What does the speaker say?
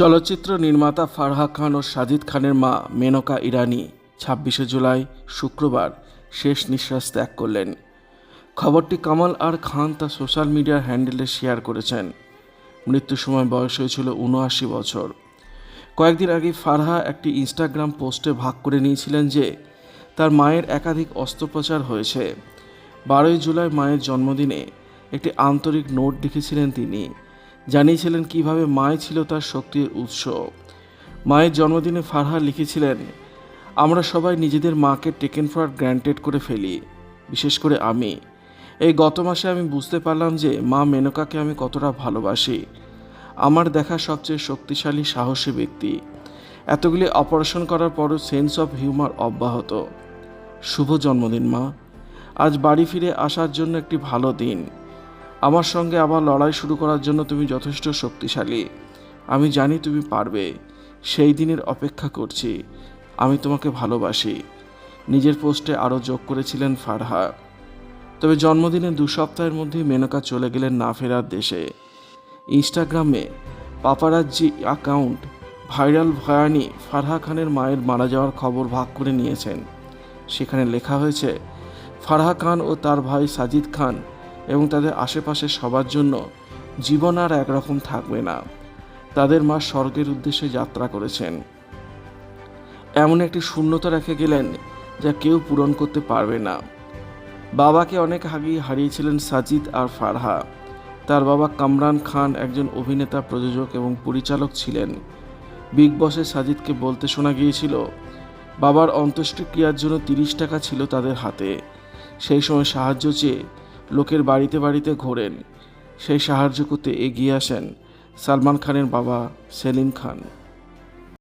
চলচ্চিত্র নির্মাতা ফারহা খান ও সাজিদ খানের মা মেনকা ইরানি ছাব্বিশে জুলাই শুক্রবার শেষ নিঃশ্বাস ত্যাগ করলেন। খবরটি কামাল আর খান তা সোশ্যাল মিডিয়ার হ্যান্ডেলে শেয়ার করেছেন। মৃত্যুর সময় বয়স হয়েছিল উনআশি বছর। কয়েকদিন আগে ফারহা একটি ইনস্টাগ্রাম পোস্টে ভাগ করে নিয়েছিলেন যে, তার মায়ের একাধিক অস্ত্রোপচার হয়েছে। বারোই জুলাই মায়ের জন্মদিনে একটি আন্তরিক নোট লিখেছিলেন তিনি। জানিয়েছিলেন কীভাবে মায় ছিল তার শক্তির উৎস। মায়ের জন্মদিনে ফারহা লিখেছিলেন, আমরা সবাই নিজেদের মাকে টেকেন ফর গ্র্যান্টেড করে ফেলি, বিশেষ করে আমি। এই গত মাসে আমি বুঝতে পারলাম যে মা মেনকাকে আমি কতটা ভালোবাসি। আমার দেখা সবচেয়ে শক্তিশালী, সাহসী ব্যক্তি। এতগুলি অপারেশন করার পরও সেন্স অফ হিউমার অব্যাহত। শুভ জন্মদিন, মা। আজ বাড়ি ফিরে আসার জন্য একটি ভালো দিন। আমার সঙ্গে আবার লড়াই শুরু করার জন্য তুমি যথেষ্ট শক্তিশালী। আমি জানি তুমি পারবে। সেই দিনের অপেক্ষা করছি। আমি তোমাকে ভালোবাসি। নিজের পোস্টে আরও যোগ করেছিলেন ফারহা। তবে জন্মদিনের দু সপ্তাহের মধ্যেই মেনকা চলে গেলেন না ফেরার দেশে। ইনস্টাগ্রামে পাপারাজ্জি অ্যাকাউন্ট ভাইরাল ভয়ানি ফারহা খানের মায়ের মারা যাওয়ার খবর ভাগ করে নিয়েছেন। সেখানে লেখা হয়েছে, ফারহা খান ও তার ভাই সাজিদ খান এবং তাদের আশেপাশে সবার জন্য জীবন আর একরকম থাকবে না। তাদের মা স্বর্গের উদ্দেশ্যে যাত্রা করেছেন। এমন একটি শূন্যতা রেখে গেলেন যা কেউ পূরণ করতে পারবে না। বাবাকে অনেক আগেই হারিয়েছিলেন সাজিদ আর ফারহা। তার বাবা কামরান খান একজন অভিনেতা, প্রযোজক এবং পরিচালক ছিলেন। বিগ বসে সাজিদকে বলতে শোনা গিয়েছিল, বাবার অন্ত্যেষ্টিক্রিয়ার জন্য তিরিশ টাকা ছিল তাদের হাতে। সেই সময় সাহায্য চেয়ে লোকের বাড়িতে বাড়িতে ঘোরেন। সেই সাহায্য করতে এগিয়ে আসেন সালমান খানের বাবা সেলিম খান।